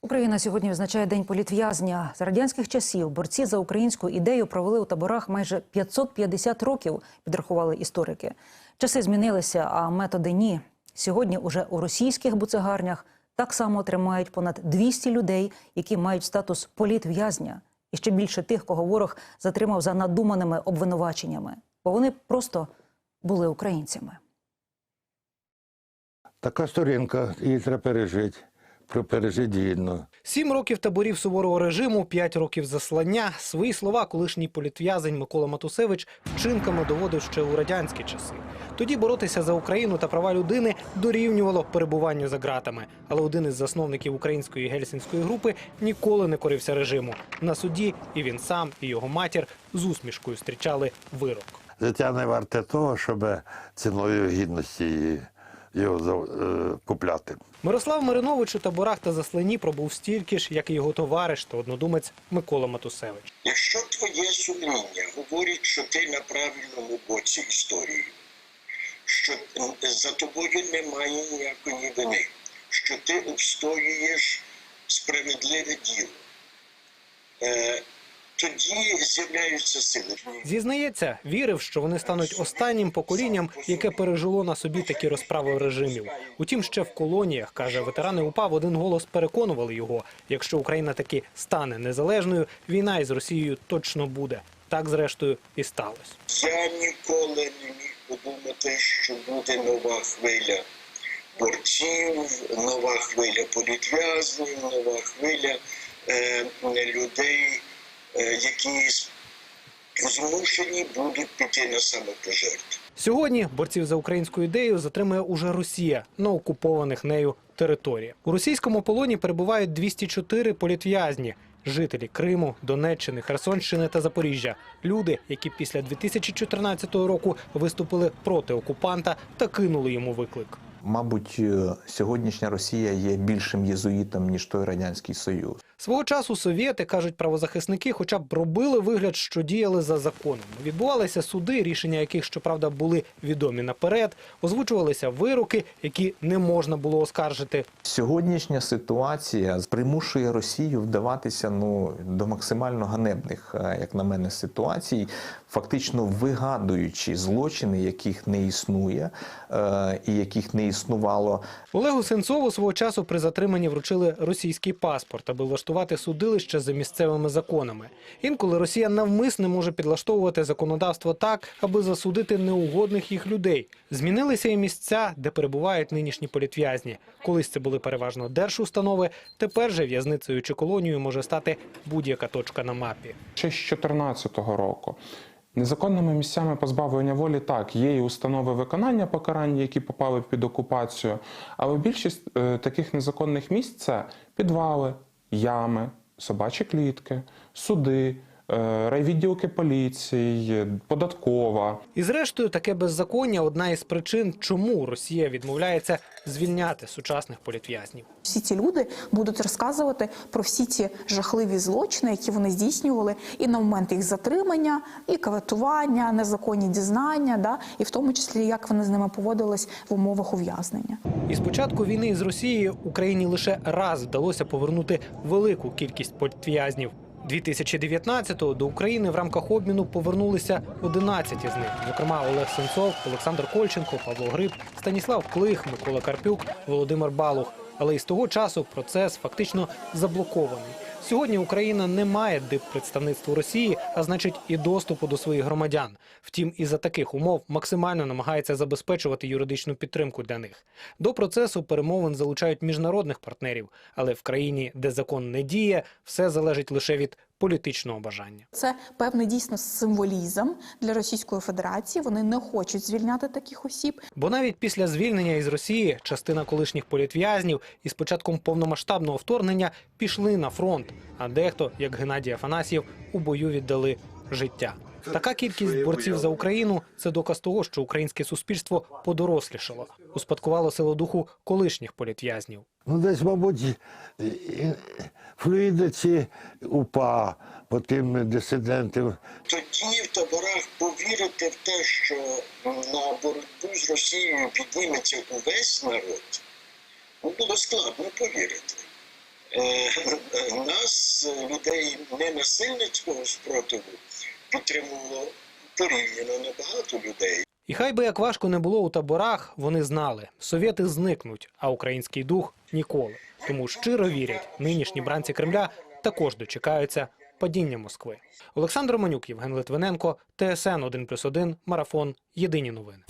Україна сьогодні відзначає день політв'язня. За радянських часів борці за українську ідею провели у таборах майже 550 років. Підрахували історики. Часи змінилися, а методи ні. Сьогодні уже у російських буцегарнях так само тримають понад 200 людей, які мають статус політв'язня, і ще більше тих, кого ворог затримав за надуманими обвинуваченнями, бо вони просто були українцями. Така сторінка, її треба пережити. Про пережити гідно. Сім років таборів суворого режиму, п'ять років заслання. Свої слова колишній політв'язень Микола Матусевич вчинками доводив ще у радянські часи. Тоді боротися за Україну та права людини дорівнювало перебуванню за ґратами. Але один із засновників української гельсінської групи ніколи не корився режиму. На суді і він сам, і його матір з усмішкою зустрічали вирок. Життя не варте того, щоб ціною гідності її- його за- е, купляти. Мирослав Маринович у таборах та засланні пробув стільки ж, як і його товариш та однодумець Микола Матусевич. Якщо твоє сумління говорить, що ти на правильному боці історії, що за тобою немає ніякої вини, що ти обстоюєш справедливе діло, е, тоді з'являються сили. Зізнається, вірив, що вони стануть останнім поколінням, яке пережило на собі такі розправи режимів. Утім, ще в колоніях каже ветерани УПА в один голос переконували його: якщо Україна таки стане незалежною, війна із Росією точно буде. Так, зрештою, і сталося. Я ніколи не міг подумати, що буде нова хвиля борців, нова хвиля політв'язнів, нова хвиля е, людей, які змушені будуть піти на самопожертву. Сьогодні борців за українську ідею затримує уже Росія на окупованих нею територіях. У російському полоні перебувають 204 політв'язні. Жителі Криму, Донеччини, Херсонщини та Запоріжжя. Люди, які після 2014 року виступили проти окупанта та кинули йому виклик. Мабуть, е, сьогоднішня Росія є більшим єзуїтом ніж той радянський союз. Свого часу совєти, кажуть правозахисники, хоча б робили вигляд, що діяли за законом. Відбувалися суди, рішення яких, щоправда, були відомі наперед, озвучувалися вироки, які не можна було оскаржити. Сьогоднішня ситуація примушує Росію вдаватися ну до максимально ганебних, е, як на мене, ситуацій, фактично вигадуючи злочини, яких не існує е, і яких не існувало. Олегу Сенцову свого часу при затриманні вручили російський паспорт, аби влаштувати судилище за місцевими законами. Інколи Росія навмисне може підлаштовувати законодавство так, аби засудити неугодних їх людей. Змінилися і місця, де перебувають нинішні політв'язні. Колись це були переважно держустанови. Тепер же в'язницею чи колонією може стати будь-яка точка на мапі. ще з 2014 року. Незаконними місцями позбавлення волі так, є і установи виконання покарань, які попали під окупацію, але більшість е, таких незаконних місць це підвали, ями, собачі клітки, суди, райвідділки поліції, податкова. І зрештою, таке беззаконня одна із причин, чому Росія відмовляється звільняти сучасних політв'язнів. Всі ці люди будуть розказувати про всі ці жахливі злочини, які вони здійснювали, і на момент їх затримання, і каветування, незаконні дізнання, да, і в тому числі як вони з ними поводились в умовах ув'язнення. І з початку війни з Росією Україні лише раз вдалося повернути велику кількість політв'язнів. 2019-го до України в рамках обміну повернулися 11 із них. Зокрема, Олег Сенцов, Олександр Кольченко, Павло Гриб, Станіслав Клих, Микола Карпюк, Володимир Балух. Але із того часу процес фактично заблокований. Сьогодні Україна не має диппредставництва Росії, а значить і доступу до своїх громадян. Втім, і за таких умов максимально намагається забезпечувати юридичну підтримку для них. До процесу перемовин залучають міжнародних партнерів, але в країні, де закон не діє, все залежить лише від політичного бажання. Це певний дійсно символізм для Російської Федерації. Вони не хочуть звільняти таких осіб. Бо навіть після звільнення із Росії частина колишніх політв'язнів із початком повномасштабного вторгнення пішли на фронт, а дехто, як Геннадій Афанасьєв, у бою віддали життя. Така кількість борців за Україну це доказ того, що українське суспільство подорослішало, успадкувало силу духу колишніх політв'язнів. Ну, десь, мабуть, флюїдиці УПА по тим дисидентам. Тоді в таборах повірити в те, що на боротьбу з Росією підніметься увесь народ, Ну, було складно повірити. Е, Нас, е, людей ненасильницького спротиву, підтримувало порівняно небагато людей. І хай би як важко не було у таборах, вони знали, совєти зникнуть, а український дух ніколи. Тому щиро вірять, нинішні бранці Кремля також дочекаються падіння Москви. Олександр Манюк, Євген Литвиненко, ТСН 1+,1, Марафон. Єдині новини.